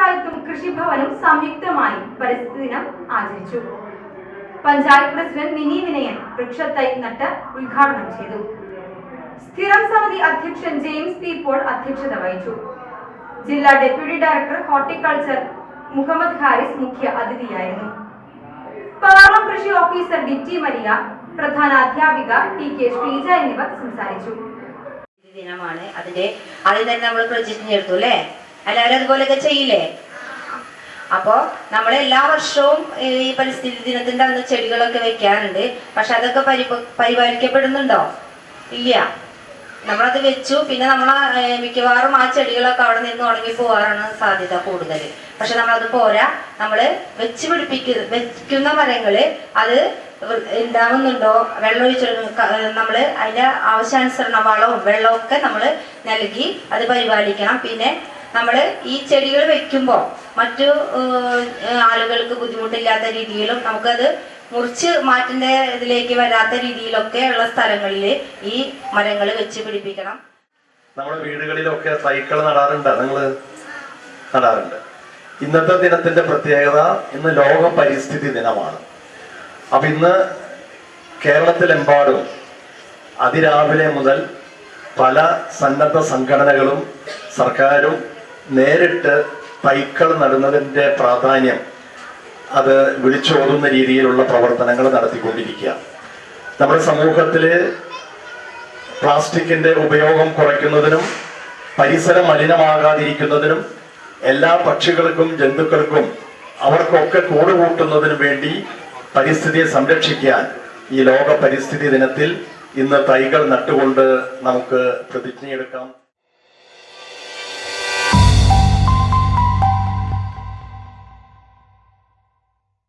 പഞ്ചായത്തും കൃഷിഭവനും സംയുക്തമായി പരിസ്ഥിതി ദിനം ആചരിച്ചു. പഞ്ചായത്ത് പ്രസിഡന്റ് മിനി വിനയൻ വൃക്ഷത്തൈ നട്ട് ഉദ്ഘാടനം ചെയ്തു. സ്ഥിരം സമിതി അധ്യക്ഷൻ ജെയിംസ് പി പോൾ അധ്യക്ഷത വഹിച്ചു. ജില്ലാ deputy director horticulture Muhammad Haris മുഖ്യ അതിഥിയായിരുന്നു. പാറളം കൃഷി ഓഫീസർ ഡിറ്റി മരിയ പ്രധാന അധ്യാപിക ടി കെ ശ്രീജ എന്നിവർ സംസാരിച്ചു. ദിനമാണ് അതിന്റെ അതിൽ തന്നെ നമ്മൾ പ്രതിജ്ഞ എടുത്തു അല്ലേ? എല്ലാവരും അതുപോലെയൊക്കെ ചെയ്യില്ലേ? അപ്പോ നമ്മൾ എല്ലാ വർഷവും ഈ പരിസ്ഥിതി ദിനത്തിന്റെ അന്ന് ചെടികളൊക്കെ വെക്കാറുണ്ട്. പക്ഷെ അതൊക്കെ പരിപ പരിപാലിക്കപ്പെടുന്നുണ്ടോ? ഇല്ല. നമ്മളത് വെച്ചു. പിന്നെ നമ്മൾ മിക്കവാറും ആ ചെടികളൊക്കെ അവിടെ നിന്ന് ഉണങ്ങി പോകാറാണ് സാധ്യത കൂടുതൽ പക്ഷെ നമ്മളത് പോരാ. നമ്മൾ വെച്ച് പിടിപ്പിക്കുന്ന വെക്കുന്ന മരങ്ങൾ അത് ഉണ്ടാവുന്നുണ്ടോ വെള്ളം ഒഴിച്ചു നമ്മൾ അതിന്റെ ആവശ്യാനുസരണം വളവും വെള്ളവും ഒക്കെ നമ്മൾ നൽകി അത് പരിപാലിക്കണം. പിന്നെ നമ്മൾ ഈ ചെടികൾ വെക്കുമ്പോൾ മറ്റു ആളുകൾക്ക് ബുദ്ധിമുട്ടില്ലാത്ത രീതിയിലും നമുക്കത് മുറിച്ച് മാറ്റേണ്ട ഇതിലേക്ക് വരാത്ത രീതിയിലൊക്കെ ഉള്ള സ്ഥലങ്ങളിൽ ഈ മരങ്ങൾ വെച്ച് പിടിപ്പിക്കണം. നമ്മുടെ വീടുകളിലൊക്കെ സൈക്കിൾ നടാറുണ്ട്. നിങ്ങൾ നടാറുണ്ട്. ഇന്നത്തെ ദിനത്തിന്റെ പ്രത്യേകത ഇന്ന് ലോക പരിസ്ഥിതി ദിനമാണ്. അപ്പൊ ഇന്ന് കേരളത്തിലെമ്പാടും അതിരാവിലെ മുതൽ പല സന്നദ്ധ സംഘടനകളും സർക്കാരും നേരിട്ട് തൈക്കൾ നടുന്നതിന്റെ പ്രാധാന്യം അത് വിളിച്ചോതുന്ന രീതിയിലുള്ള പ്രവർത്തനങ്ങൾ നടത്തിക്കൊണ്ടിരിക്കുക. നമ്മുടെ സമൂഹത്തിൽ പ്ലാസ്റ്റിക്കിന്റെ ഉപയോഗം കുറയ്ക്കുന്നതിനും പരിസരം മലിനമാകാതിരിക്കുന്നതിനും എല്ലാ പക്ഷികൾക്കും ജന്തുക്കൾക്കും അവർക്കൊക്കെ കൂട് കൂട്ടുന്നതിനു വേണ്ടി പരിസ്ഥിതിയെ സംരക്ഷിക്കാൻ ഈ ലോക പരിസ്ഥിതി ദിനത്തിൽ ഇന്ന് തൈകൾ നട്ടുകൊണ്ട് നമുക്ക് പ്രതിജ്ഞയെടുക്കാം.